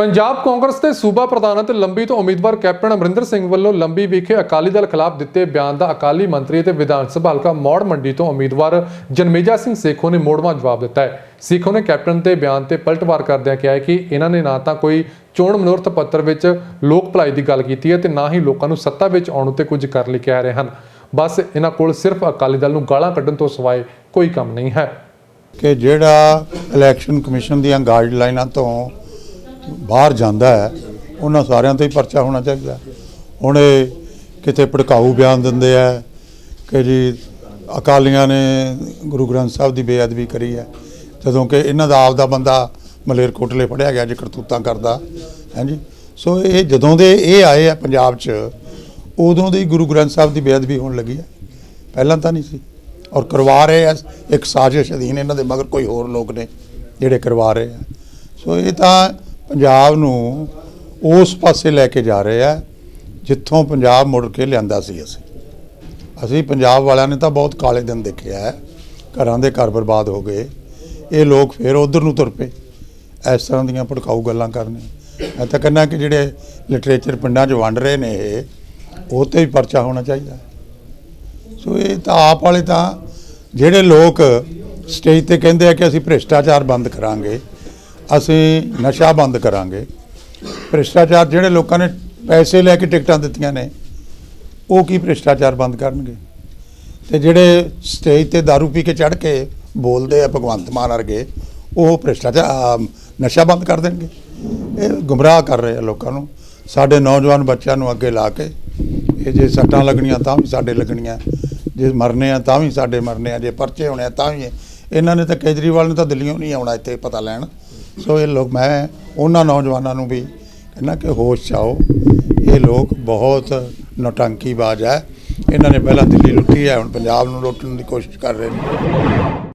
ਪੰਜਾਬ ਕਾਂਗਰਸ ਦੇ ਸੂਬਾ ਪ੍ਰਧਾਨ ਅਤੇ ਲੰਬੀ ਤੋਂ ਉਮੀਦਵਾਰ ਕੈਪਟਨ ਅਮਰਿੰਦਰ ਸਿੰਘ ਵੱਲੋਂ ਲੰਬੀ ਵਿਖੇ ਅਕਾਲੀ ਦਲ ਖਿਲਾਫ ਦਿੱਤੇ ਬਿਆਨ ਦਾ ਅਕਾਲੀ ਮੰਤਰੀ ਅਤੇ ਵਿਧਾਨ ਸਭਾ ਹਲਕਾ ਮੌੜ ਮੰਡੀ ਤੋਂ ਉਮੀਦਵਾਰ ਜਨਮੇਜਾ ਸਿੰਘ ਸੇਖੋ ਨੇ ਮੋੜਵਾਂ ਜਵਾਬ ਦਿੱਤਾ ਹੈ। ਸੇਖੋ ਨੇ ਕੈਪਟਨ ਦੇ ਬਿਆਨ ਤੇ ਪਲਟਵਾਰ ਕਰਦਿਆਂ ਕਿਹਾ ਹੈ ਕਿ ਇਹਨਾਂ ਨੇ ਨਾ ਤਾਂ ਕੋਈ ਚੋਣ ਮਨੋਰਥ ਪੱਤਰ ਵਿੱਚ ਲੋਕ ਭਲਾਈ ਦੀ ਗੱਲ ਕੀਤੀ ਹੈ ਤੇ ਨਾ ਹੀ ਲੋਕਾਂ ਨੂੰ ਸੱਤਾ ਵਿੱਚ ਆਉਣ ਉੱਤੇ ਕੁਝ ਕਰਨ ਲਈ ਕਹਿ ਰਹੇ ਹਨ। ਬਸ ਇਹਨਾਂ ਕੋਲ ਸਿਰਫ ਅਕਾਲੀ ਦਲ ਨੂੰ ਗਾਲਾਂ ਕੱਢਣ ਤੋਂ ਸਿਵਾਏ ਕੋਈ ਕੰਮ ਨਹੀਂ ਹੈ। ਕਿ ਜਿਹੜਾ ਇਲੈਕਸ਼ਨ ਕਮਿਸ਼ਨ ਦੀਆਂ ਗਾਈਡਲਾਈਨਾਂ ਤੋਂ ਬਾਹਰ ਜਾਂਦਾ ਹੈ, ਉਹਨਾਂ ਸਾਰਿਆਂ ਤੇ ਹੀ ਪਰਚਾ ਹੋਣਾ ਚਾਹੀਦਾ ਹੁਣ ਇਹ ਕਿਤੇ ਭੜਕਾਊ ਬਿਆਨ ਦਿੰਦੇ ਆ, ਕਿ ਜੀ ਅਕਾਲੀਆਂ ਨੇ ਗੁਰੂ ਗ੍ਰੰਥ ਸਾਹਿਬ ਦੀ ਬੇਅਦਬੀ ਕਰੀ ਹੈ, ਜਦੋਂ ਕਿ ਇਹਨਾਂ ਦਾ ਆਪ ਦਾ ਬੰਦਾ ਮਲੇਰਕੋਟਲੇ ਫੜਿਆ ਗਿਆ ਜੇ ਕਰਤੂਤਾਂ ਕਰਦਾ ਹਾਂਜੀ ਸੋ ਇਹ ਜਦੋਂ ਦੇ ਇਹ ਆਏ ਆ ਪੰਜਾਬ 'ਚ, ਉਦੋਂ ਦੀ ਗੁਰੂ ਗ੍ਰੰਥ ਸਾਹਿਬ ਦੀ ਬੇਅਦਬੀ ਹੋਣ ਲੱਗੀ ਹੈ। ਪਹਿਲਾਂ ਤਾਂ ਨਹੀਂ ਸੀ। ਔਰ ਕਰਵਾ ਰਹੇ ਆ, ਇੱਕ ਸਾਜ਼ਿਸ਼ ਅਧੀਨ ਇਹਨਾਂ ਦੇ ਮਗਰ ਕੋਈ ਹੋਰ ਲੋਕ ਨੇ ਜਿਹੜੇ ਕਰਵਾ ਰਹੇ ਆ। ਸੋ ਇਹ ਤਾਂ ਪੰਜਾਬ ਨੂੰ ਉਸ ਪਾਸੇ ਲੈ ਕੇ ਜਾ ਰਹੇ ਆ, ਜਿੱਥੋਂ ਪੰਜਾਬ ਮੁੜ ਕੇ ਲਿਆਂਦਾ ਸੀ ਅਸੀਂ। ਅਸੀਂ ਪੰਜਾਬ ਵਾਲਿਆਂ ਨੇ ਤਾਂ ਬਹੁਤ ਕਾਲੇ ਦਿਨ ਦੇਖਿਆ ਹੈ। ਘਰਾਂ ਦੇ ਘਰ ਬਰਬਾਦ ਹੋ ਗਏ। ਇਹ ਲੋਕ ਫਿਰ ਉਧਰ ਨੂੰ ਤੁਰ ਪਏ। ਇਸ ਤਰ੍ਹਾਂ ਦੀਆਂ ਭੜਕਾਊ ਗੱਲਾਂ ਕਰਨੀਆਂ। ਮੈਂ ਤਾਂ ਕਹਿੰਦਾ ਕਿ ਜਿਹੜੇ ਲਿਟਰੇਚਰ ਪਿੰਡਾਂ 'ਚ ਵੰਡ ਰਹੇ ਨੇ ਇਹ, ਉਹ ਤੇ ਵੀ ਪਰਚਾ ਹੋਣਾ ਚਾਹੀਦਾ। ਸੋ ਇਹ ਤਾਂ ਆਪ ਵਾਲੇ ਤਾਂ, ਜਿਹੜੇ ਲੋਕ ਸਟੇਜ ਤੇ ਕਹਿੰਦੇ ਆ ਕਿ ਅਸੀਂ ਭ੍ਰਿਸ਼ਟਾਚਾਰ ਬੰਦ ਕਰਾਂਗੇ ਅਸੀਂ ਨਸ਼ਾ ਬੰਦ ਕਰਾਂਗੇ। ਭ੍ਰਿਸ਼ਟਾਚਾਰ ਜਿਹੜੇ ਲੋਕਾਂ ਨੇ ਪੈਸੇ ਲੈ ਕੇ ਟਿਕਟਾਂ ਦਿੱਤੀਆਂ ਨੇ, ਉਹ ਕੀ ਭ੍ਰਿਸ਼ਟਾਚਾਰ ਬੰਦ ਕਰਨਗੇ? ਤੇ ਜਿਹੜੇ ਸਟੇਜ ਤੇ दारू ਪੀ ਕੇ ਚੜ ਕੇ ਬੋਲਦੇ ਆ ਭਗਵੰਤ ਮਾਨ ਵਰਗੇ, ਉਹ ਭ੍ਰਿਸ਼ਟਾਚਾਰ ਨਸ਼ਾ ਬੰਦ ਕਰ ਦੇਣਗੇ। ਇਹ ਗੁੰਮਰਾਹ ਕਰ ਰਹੇ ਆ ਲੋਕਾਂ ਨੂੰ। ਸਾਡੇ ਨੌਜਵਾਨ ਬੱਚਿਆਂ ਨੂੰ ਅੱਗੇ ਲਾ ਕੇ, ਇਹ ਜੇ ਸੱਟਾਂ ਲੱਗਣੀਆਂ ਤਾਂ ਵੀ ਸਾਡੇ ਲੱਗਣੀਆਂ, ਜੇ ਮਰਨੇ ਆ ਤਾਂ ਵੀ ਸਾਡੇ ਮਰਨੇ ਆ, ਜੇ ਪਰਚੇ ਹੋਣੇ ਆ ਤਾਂ ਵੀ ਇਹਨਾਂ ਨੇ ਤਾਂ ਕੇਜਰੀਵਾਲ ਨੇ ਤਾਂ ਦਿੱਲੀੋਂ ਨਹੀਂ ਆਉਣਾ ਇੱਥੇ ਪਤਾ ਲੈਣ। ਸੋ ਇਹ ਲੋਕ, ਮੈਂ ਉਹਨਾਂ ਨੌਜਵਾਨਾਂ ਨੂੰ ਵੀ ਕਹਿੰਦਾ ਕਿ ਹੋਸ਼ 'ਚ ਇਹ ਲੋਕ ਬਹੁਤ ਨੌਟੰਕੀਬਾਜ਼ ਹੈ। ਇਹਨਾਂ ਨੇ ਪਹਿਲਾਂ ਦਿੱਲੀ ਲੁੱਟੀ ਹੈ, ਹੁਣ ਪੰਜਾਬ ਨੂੰ ਲੁੱਟਣ ਦੀ ਕੋਸ਼ਿਸ਼ ਕਰ ਰਹੇ ਨੇ।